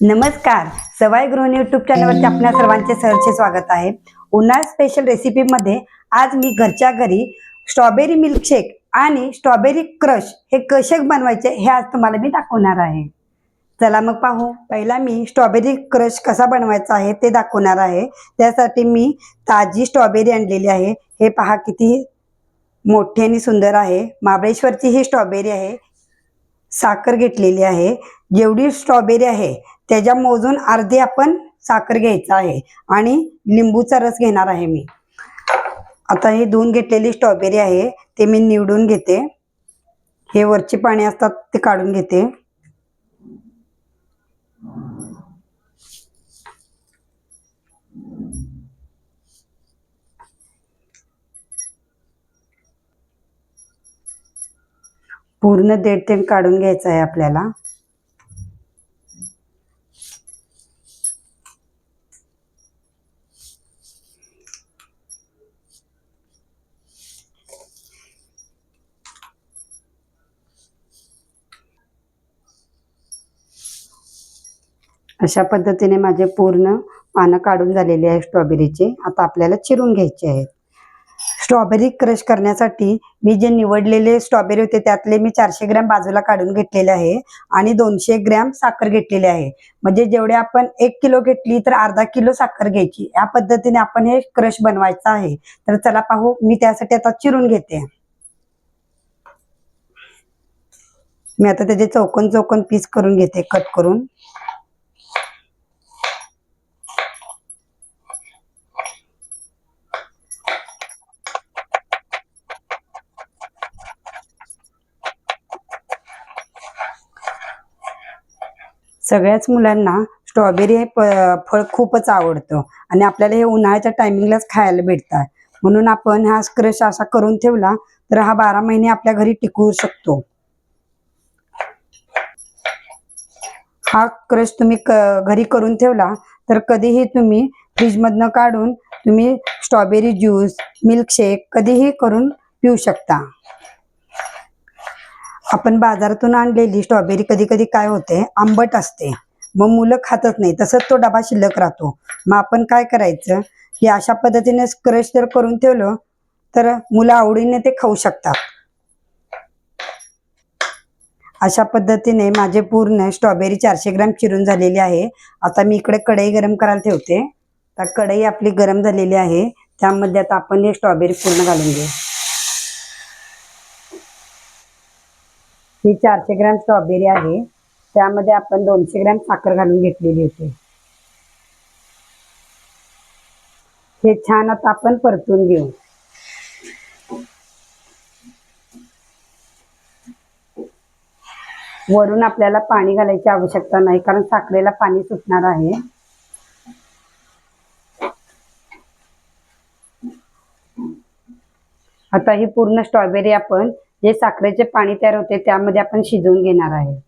नमस्कार. सवाई गृहिणी युट्यूब चॅनलवरती आपल्या सर्वांचे सहर्षे स्वागत आहे. उन्हाळ स्पेशल रेसिपीमध्ये आज मी घरच्या घरी स्ट्रॉबेरी मिल्कशेक आणि स्ट्रॉबेरी क्रश हे कसे बनवायचे हे आज तुम्हाला मी दाखवणार आहे. चला मग पाहू. पहिला मी स्ट्रॉबेरी क्रश कसा बनवायचा आहे ते दाखवणार आहे. त्यासाठी मी ताजी स्ट्रॉबेरी आणलेली आहे. हे पहा किती मोठी आणि सुंदर आहे. महाबळेश्वरची ही स्ट्रॉबेरी आहे. साखर घेतलेली आहे. जेवढी स्ट्रॉबेरी आहे त्याच्या मोजून अर्धी आपण साखर घ्यायचा आहे. आणि लिंबूचा रस घेणार आहे मी. आता ही धुवून घेतलेली स्ट्रॉबेरी आहे ते मी निवडून घेते. हे वरची पाणी असतात ते काढून घेते. पूर्ण देड ते काढून घ्यायचं आहे आपल्याला. अशा पद्धतीने माझे पूर्ण पानं काढून झालेली आहे स्ट्रॉबेरीचे. आता आपल्याला चिरून घ्यायचे आहेत. स्ट्रॉबेरी क्रश करण्यासाठी मी जे निवडलेले स्ट्रॉबेरी होते त्यातले मी चारशे ग्रॅम बाजूला काढून घेतलेले आहे आणि दोनशे ग्रॅम साखर घेतलेली आहे. म्हणजे जेवढे आपण एक किलो घेतली तर अर्धा किलो साखर घ्यायची. या पद्धतीने आपण हे क्रश बनवायचं आहे. तर चला पाहू मी त्यासाठी आता चिरून घेते. मी आता त्याचे चौकोन चौकोन पीस करून घेते कट करून. सगळ्याच मुलांना स्ट्रॉबेरी हे फळ खूपच आवडतं. आणि आपल्याला हे उन्हाळ्याच्या टायमिंगलाच खायला भेटतात. म्हणून आपण हा क्रश असा करून ठेवला तर हा बारा महिने आपल्या घरी टिकवू शकतो. हा क्रश तुम्ही क- घरी करून ठेवला तर कधीही तुम्ही फ्रीजमधनं काढून तुम्ही स्ट्रॉबेरी ज्यूस मिल्कशेक कधीही करून पिऊ शकता. आपण बाजारातून आणलेली स्ट्रॉबेरी कधी कधी काय होते? आंबट असते. मग मुलं खातच नाही. तसंच तो डबा शिल्लक राहतो. मग आपण काय करायचं? की अशा पद्धतीने क्रश जर करून ठेवलं तर मुलं आवडीने ते खाऊ शकतात. अशा पद्धतीने माझे पूर्ण स्ट्रॉबेरी चारशे ग्रॅम चिरून झालेली आहे. आता मी इकडे कढई गरम करायला ठेवते. तर कढई आपली गरम झालेली आहे. त्यामध्ये आता आपण हे स्ट्रॉबेरी पूर्ण घालून घेऊ. ही चारशे ग्रॅम स्ट्रॉबेरी आहे. त्यामध्ये आपण दोनशे ग्रॅम साखर घालून घेतलेली होती. हे छान आता आपण परतून घेऊ. वरून आपल्याला पाणी घालायची आवश्यकता नाही कारण साखरेला पाणी सुटणार आहे. आता ही पूर्ण स्ट्रॉबेरी आपण जे साखरेचे पाणी तयार होते त्यामध्ये आपण शिजवून घेणार आहे.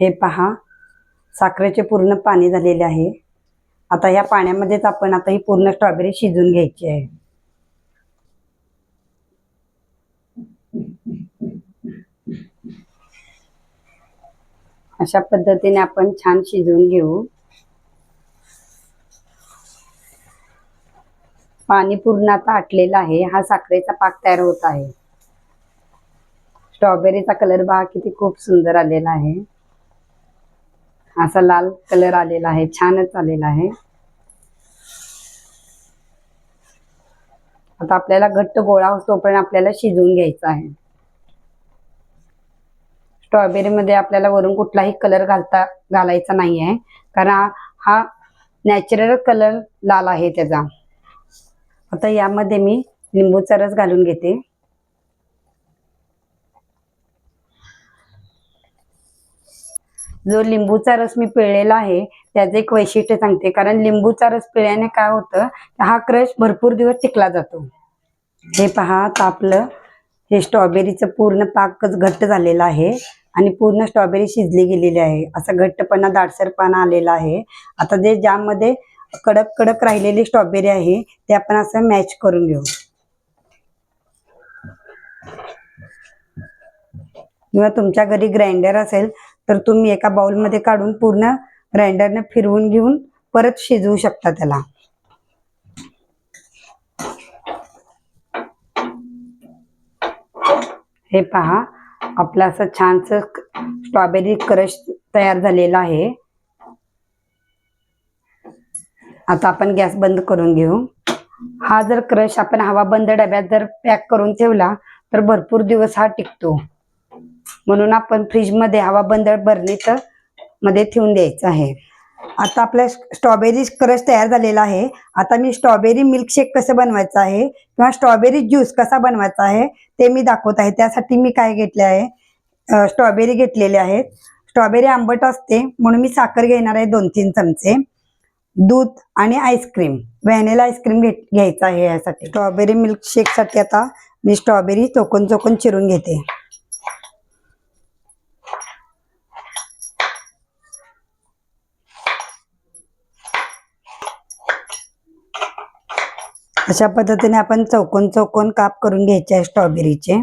हे पहा साखरेचे पूर्ण पाणी झालेले आहे. आता या पाण्यामध्येच आपण आता ही पूर्ण स्ट्रॉबेरी शिजून घ्यायची आहे. अशा पद्धतीने आपण छान शिजवून घेऊ. पाणी पूर्ण आता आटलेलं आहे. हा साखरेचा पाक तयार होत आहे. स्ट्रॉबेरीचा कलर बघा किती खूप सुंदर आलेला आहे. असा लाल कलर आलेला आहे. छानच आलेला आहे. आता आपल्याला घट्ट गोळा तोपर्यंत आपल्याला शिजवून घ्यायचा आहे. स्ट्रॉबेरी मध्ये आपल्याला वरून कुठलाही कलर घालता घालायचा नाही आहे कारण हा- नॅचरल कलर लाल आहे त्याचा. आता यामध्ये मी लिंबूचा रस घालून घेते. जो लिंबूचा रस मी पिळलेला आहे त्याचं एक वैशिष्ट्य सांगते. कारण लिंबूचा रस पिळल्याने काय होतं हा क्रश भरपूर दिवस टिकला जातो. हे पहा तापलं हे स्ट्रॉबेरीचं पूर्ण पाकच घट्ट झालेलं आहे. आणि पूर्ण स्ट्रॉबेरी शिजली गेलेली आहे. असा घट्टपणा दाटसरपणा आलेला आहे. आता जे ज्यामध्ये कडक कडक राहिलेली स्ट्रॉबेरी आहे ते आपण असं मॅच करून घेऊ. किंवा तुमच्या घरी ग्राइंडर असेल तर तुम्ही एका बाउलमध्ये काढून पूर्ण ग्राइंडरने फिरवून घेऊन परत शिजवू शकता त्याला. हे पहा. आपलं असं छानस स्ट्रॉबेरी क्रश तयार झालेला आहे. आता आपण गॅस बंद करून घेऊ. हा जर क्रश आपण हवा बंद डब्यात जर पॅक करून ठेवला तर भरपूर दिवस हा टिकतो. म्हणून आपण फ्रीजमध्ये हवा बंद बरणीत मध्ये ठेवून द्यायचं आहे. आता आपल्या स्ट्रॉबेरी क्रश तयार झालेला आहे. आता मी स्ट्रॉबेरी मिल्कशेक कसं बनवायचं आहे किंवा स्ट्रॉबेरी ज्यूस कसा बनवायचा आहे ते मी दाखवत आहे. त्यासाठी मी काय घेतले आहे? स्ट्रॉबेरी घेतलेले आहेत. स्ट्रॉबेरी आंबट असते म्हणून मी साखर घेणार आहे दोन तीन चमचे. दूध आणि आईस्क्रीम व्हॅनिला आईस्क्रीम घे घ्यायचं आहे यासाठी. स्ट्रॉबेरी मिल्कशेकसाठी आता मी स्ट्रॉबेरी चोकून चोकून चिरून घेते. अशा पद्धतीने आपण चौकोन चौकोन काप करून घ्यायचे आहे स्ट्रॉबेरीचे.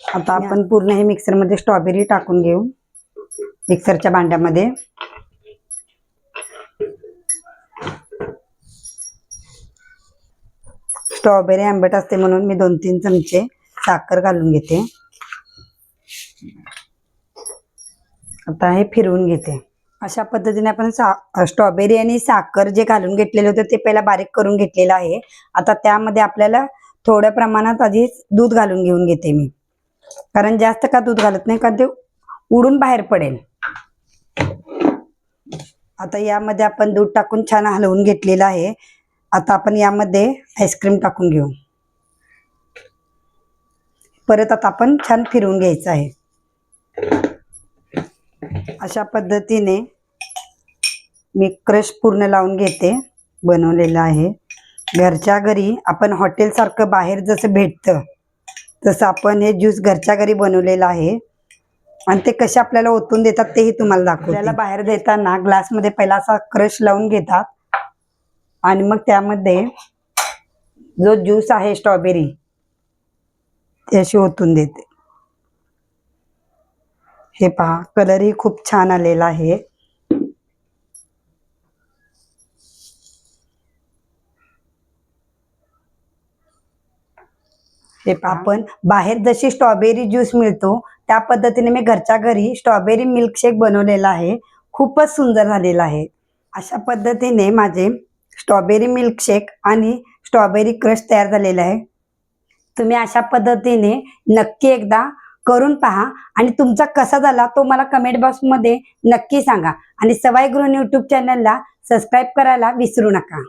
आता आपण पूर्ण हे मिक्सरमध्ये स्ट्रॉबेरी टाकून घेऊ. मिक्सरच्या भांड्यामध्ये. स्ट्रॉबेरी आंबट असते म्हणून मी दोन तीन चमचे साखर घालून घेते. आता हे फिरवून घेते. अशा पद्धतीने आपण सा स्ट्रॉबेरी आणि साखर जे घालून घेतलेले होते ते पहिला बारीक करून घेतलेलं आहे. आता त्यामध्ये आपल्याला थोड्या प्रमाणात आधी दूध घालून घेऊन घेते मी. कारण जास्त का दूध घालत नाही कारण ते उडून बाहेर पडेल. आता यामध्ये आपण दूध टाकून छान हलवून घेतलेलं आहे. आता आपण यामध्ये आईस्क्रीम टाकून घेऊ. परत आता आपण छान फिरवून घ्यायचं आहे. अशा पद्धतीने मी क्रश पूर्ण लावून घेते बनवलेलं आहे. घरच्या घरी आपण हॉटेलसारखं बाहेर जसं भेटतं तसं आपण हे ज्यूस घरच्या घरी बनवलेलं आहे. आणि ते कसे आपल्याला ओतून देतात तेही तुम्हाला दाखवते. आपल्याला बाहेर देताना ग्लासमध्ये पहिला असा क्रश लावून घेतात. आणि मग त्यामध्ये जो ज्यूस आहे स्ट्रॉबेरी ते अशी ओतून देते. हे पहा कलरही खूप छान आलेला आहे. हे पहा, आपण बाहेर जशी स्ट्रॉबेरी ज्यूस मिळतो त्या पद्धतीने मी घरच्या घरी स्ट्रॉबेरी मिल्कशेक बनवलेला आहे. खूपच सुंदर झालेला आहे. अशा पद्धतीने माझे स्ट्रॉबेरी मिल्कशेक आणि स्ट्रॉबेरी क्रश तयार झालेला आहे. तुम्ही अशा पद्धतीने नक्की एकदा करून पहा आणि तुमचा कसा झाला तो मला कमेंट बॉक्समध्ये नक्की सांगा. आणि सवाई गृहिणी यूट्यूब चॅनलला सबस्क्राईब करायला विसरू नका.